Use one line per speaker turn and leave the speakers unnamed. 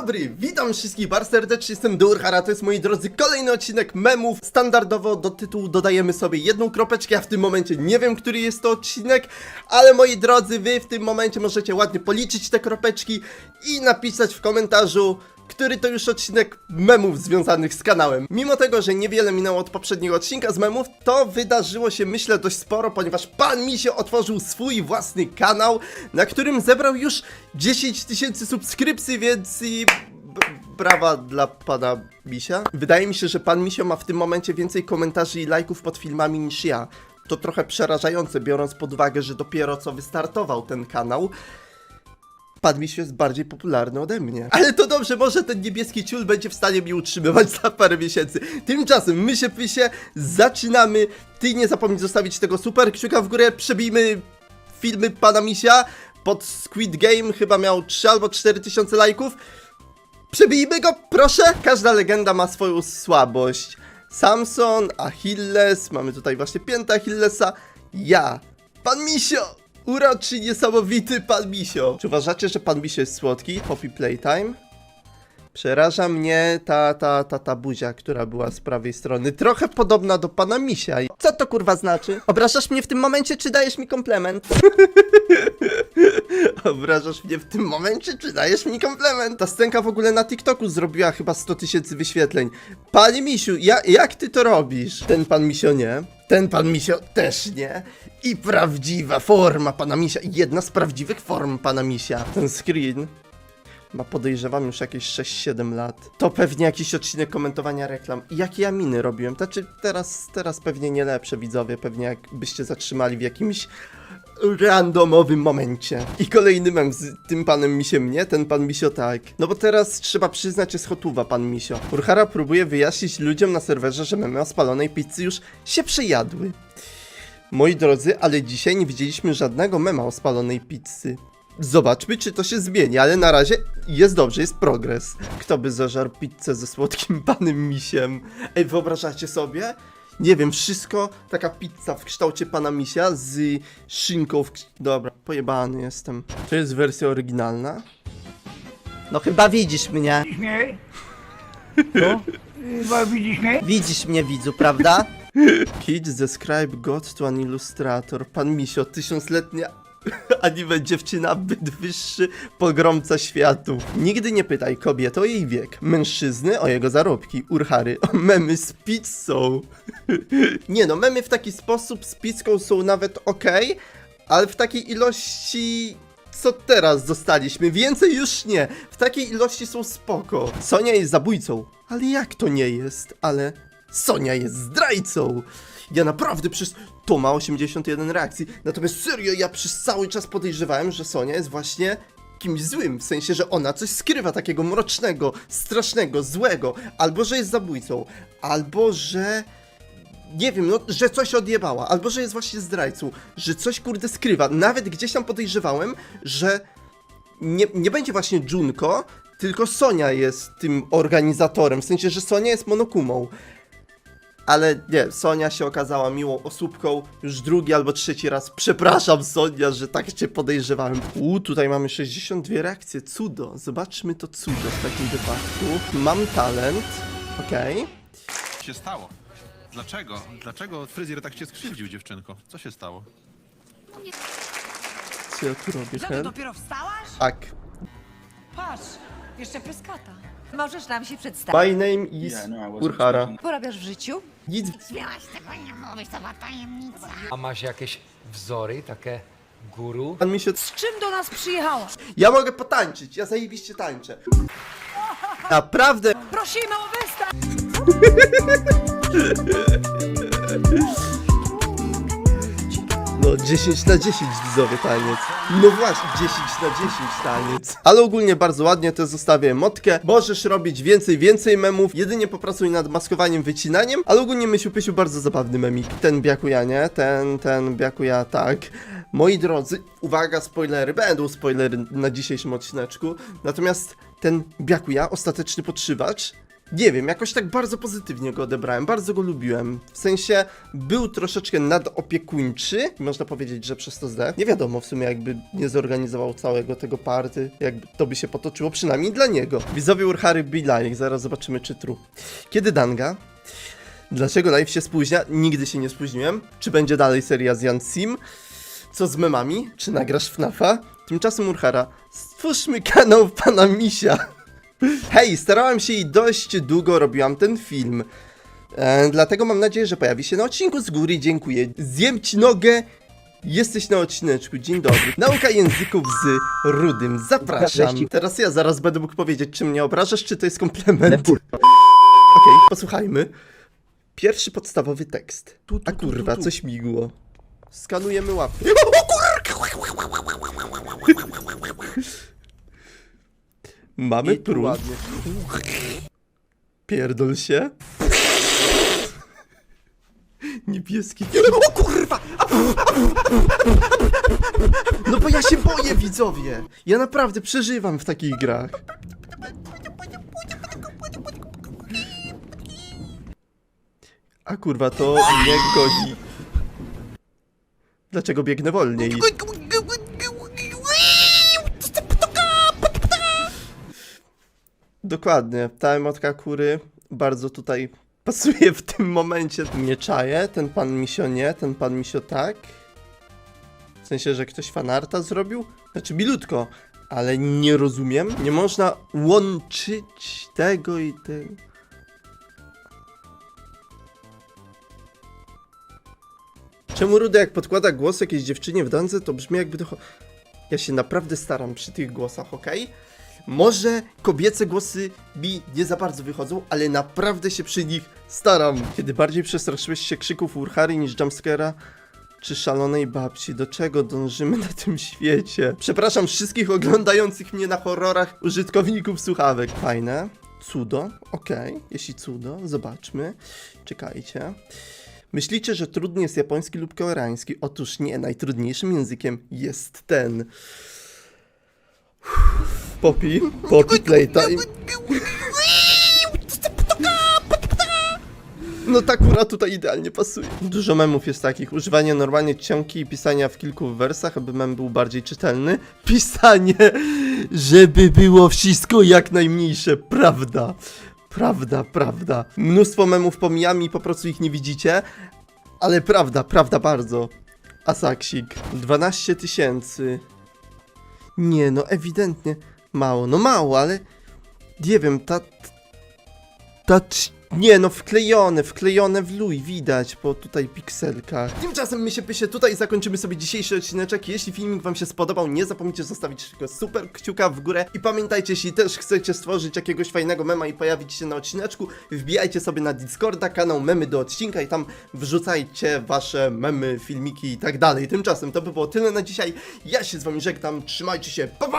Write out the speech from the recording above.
dobry, witam wszystkich bardzo serdecznie, jestem Durhara, to jest moi drodzy kolejny odcinek memów. Standardowo do tytułu dodajemy sobie jedną kropeczkę, ja w tym momencie nie wiem, który jest to odcinek, ale moi drodzy, wy w tym momencie możecie ładnie policzyć te kropeczki i napisać w komentarzu, który to już odcinek memów związanych z kanałem. Mimo tego, że niewiele minęło od poprzedniego odcinka z memów, to wydarzyło się myślę dość sporo, ponieważ pan mi się otworzył swój własny kanał, na którym zebrał już 10 tysięcy subskrypcji, więc i brawa dla pana Misia. Wydaje mi się, że pan Misio ma w tym momencie więcej komentarzy i lajków pod filmami niż ja. To trochę przerażające, biorąc pod uwagę, że dopiero co wystartował ten kanał. Pan Misio jest bardziej popularny ode mnie. Ale to dobrze, może ten niebieski ciul będzie w stanie mnie utrzymywać za parę miesięcy. Tymczasem, my się pysie, zaczynamy. Ty nie zapomnij zostawić tego super kciuka w górę, przebijmy filmy pana Misia. Pod Squid Game chyba miał 3 albo 4 tysiące lajków. Przebijmy go, proszę! Każda legenda ma swoją słabość. Samson, Achilles, mamy tutaj właśnie piętę Achillesa. Ja, pan Misio! Uroczy, niesamowity pan Misio. Czy uważacie, że pan Misio jest słodki? Poppy Playtime? Przeraża mnie ta, ta, ta, ta buzia, która była z prawej strony. Trochę podobna do pana Misia. Co to kurwa znaczy? Obrażasz mnie w tym momencie, czy dajesz mi komplement? Obrażasz mnie w tym momencie, czy dajesz mi komplement? Ta scenka w ogóle na TikToku zrobiła chyba 100 tysięcy wyświetleń. Panie Misiu, ja, jak ty to robisz? Ten pan Misio nie. Ten pan Misio też nie. I prawdziwa forma pana Misia. Jedna z prawdziwych form pana Misia. Ten screen ma podejrzewam już jakieś 6-7 lat. To pewnie jakiś odcinek komentowania reklam. Jakie ja miny robiłem? Znaczy teraz, teraz pewnie nie lepsze widzowie, pewnie jakbyście zatrzymali w jakimś randomowym momencie. I kolejny mem z tym panem Misiem nie, ten pan Misio tak. No bo teraz trzeba przyznać, jest hotuwa pan Misio. Urhara próbuje wyjaśnić ludziom na serwerze, że memy o spalonej pizzy już się przejadły. Moi drodzy, ale dzisiaj nie widzieliśmy żadnego mema o spalonej pizzy. Zobaczmy, czy to się zmieni, ale na razie jest dobrze, jest progres. Kto by zażarł pizzę ze słodkim panem misiem? Ej, wyobrażacie sobie? Nie wiem, wszystko, taka pizza w kształcie pana misia z szynką w... Dobra, pojebany jestem. To jest wersja oryginalna? No chyba widzisz mnie.
Widzisz mnie? Chyba widzisz mnie?
Widzisz mnie, widzu, prawda? Kids describe God to an illustrator. Pan Misio, tysiącletnia anime dziewczyna, byt wyższy, pogromca światu. Nigdy nie pytaj kobiety o jej wiek, mężczyzny o jego zarobki, urhary o memy z pizzą. nie no, memy w taki sposób z pizzką są nawet ok, ale w takiej ilości co teraz dostaliśmy. Więcej już nie. W takiej ilości są spoko. Sonia jest zabójcą. Ale jak to nie jest? Ale Sonia jest zdrajcą. Ja naprawdę przez... To ma 81 reakcji. Natomiast serio, ja przez cały czas podejrzewałem, że Sonia jest właśnie kimś złym. W sensie, że ona coś skrywa takiego mrocznego, strasznego, złego. Albo, że jest zabójcą. Albo, że nie wiem, no, że coś odjebała, albo że jest właśnie zdrajcą, że coś kurde skrywa. Nawet gdzieś tam podejrzewałem, że nie, nie będzie właśnie Junko, tylko Sonia jest tym organizatorem, w sensie, że Sonia jest monokumą. Ale nie, Sonia się okazała miłą osóbką już drugi albo trzeci raz. Przepraszam Sonia, że tak cię podejrzewałem. U, tutaj mamy 62 reakcje, cudo. Zobaczmy to cudo w takim wypadku. Mam talent, okej.
się stało? Dlaczego? Dlaczego fryzjer tak cię skrzywdził, dziewczynko? Co się stało?
Co ja tu robię,
ty
Hel?
dopiero wstałaś?
Tak.
Patrz, jeszcze pyskata. Możesz nam się przedstawić.
My name is
Yeah, no, I wasn't
Urhara.
Porabiasz w życiu?
Nic.
Śmiałaś tego nie mówić, to była tajemnica.
A masz jakieś wzory, takie guru?
Pan mi się...
Z czym do nas przyjechałaś?
Ja mogę potańczyć, ja zajebiście tańczę. Naprawdę.
Prosimy o występ!
No 10 na 10 widzowie taniec. No właśnie, 10 na 10 taniec. Ale ogólnie bardzo ładnie to zostawię motkę. Możesz robić więcej, więcej memów. Jedynie popracuj nad maskowaniem, wycinaniem. Ale ogólnie Mysiu Pysiu bardzo zabawny memik. Ten biakuja, nie? Ten, ten biakuja, tak. Moi drodzy, uwaga, spoilery. Będą spoilery na dzisiejszym odcineczku. Natomiast ten biakuja, ostateczny podszywacz, Nie wiem, jakoś tak bardzo pozytywnie go odebrałem, bardzo go lubiłem. W sensie był troszeczkę nadopiekuńczy, można powiedzieć, że przez to zdech. Nie wiadomo w sumie, jakby nie zorganizował całego tego party, jakby to by się potoczyło, przynajmniej dla niego. Widzowie Urhary like, zaraz zobaczymy czy true. Kiedy Danga? Dlaczego live się spóźnia? Nigdy się nie spóźniłem. Czy będzie dalej seria z Jan Sim? Co z memami? Czy nagrasz FNAFa? Tymczasem Urhara, stwórzmy kanał pana Misia. Hej, starałam się i dość długo robiłam ten film. E, dlatego mam nadzieję, że pojawi się na odcinku z góry. Dziękuję. Zjem ci nogę. Jesteś na odcineczku. Dzień dobry. Nauka języków z Rudym. Zapraszam. Teraz ja zaraz będę mógł powiedzieć, czy mnie obrażasz, czy to jest komplement. Okej, posłuchajmy. Pierwszy podstawowy tekst. A kurwa, coś migło. Skanujemy łapy. Mamy prób. Pierdol się. Niebieski. O kurwa! No bo ja się boję, widzowie. Ja naprawdę przeżywam w takich grach. A kurwa, to nie goni. Dlaczego biegnę wolniej? Dokładnie, ta emotka kury bardzo tutaj pasuje w tym momencie. Nie czaję, ten pan misio nie, ten pan misio tak. W sensie, że ktoś fanarta zrobił? Znaczy milutko, ale nie rozumiem. Nie można łączyć tego i tego. Czemu Rudy jak podkłada głos jakiejś dziewczynie w dance, to brzmi jakby to... Ja się naprawdę staram przy tych głosach, okej? Może kobiece głosy mi nie za bardzo wychodzą, ale naprawdę się przy nich staram. Kiedy bardziej przestraszyłeś się krzyków Urhary niż jumpscare'a czy szalonej babci, do czego dążymy na tym świecie? Przepraszam wszystkich oglądających mnie na horrorach użytkowników słuchawek. Fajne. Cudo, okej, jeśli cudo, zobaczmy. Czekajcie. Myślicie, że trudny jest japoński lub koreański? Otóż nie, najtrudniejszym językiem jest ten. Poppy, Poppy Playtime. No ta kura tutaj idealnie pasuje. Dużo memów jest takich. Używanie normalnie ciąki i pisania w kilku wersach, aby mem był bardziej czytelny. Pisanie, żeby było wszystko jak najmniejsze. Prawda. Prawda, prawda. Mnóstwo memów pomijam i po prostu ich nie widzicie. Ale prawda, prawda bardzo. Asaksik. 12 tysięcy. Nie, no ewidentnie mało. No mało, ale nie wiem, ta... Ta... Nie, no wklejone, wklejone w luj, widać po tutaj pikselkach. Tymczasem my się pysie tutaj zakończymy sobie dzisiejszy odcineczek. Jeśli filmik wam się spodobał, nie zapomnijcie zostawić tego super kciuka w górę. I pamiętajcie, jeśli też chcecie stworzyć jakiegoś fajnego mema i pojawić się na odcineczku, wbijajcie sobie na Discorda, kanał Memy do odcinka i tam wrzucajcie wasze memy, filmiki i tak dalej. Tymczasem to by było tyle na dzisiaj. Ja się z wami żegnam, trzymajcie się, pa! pa!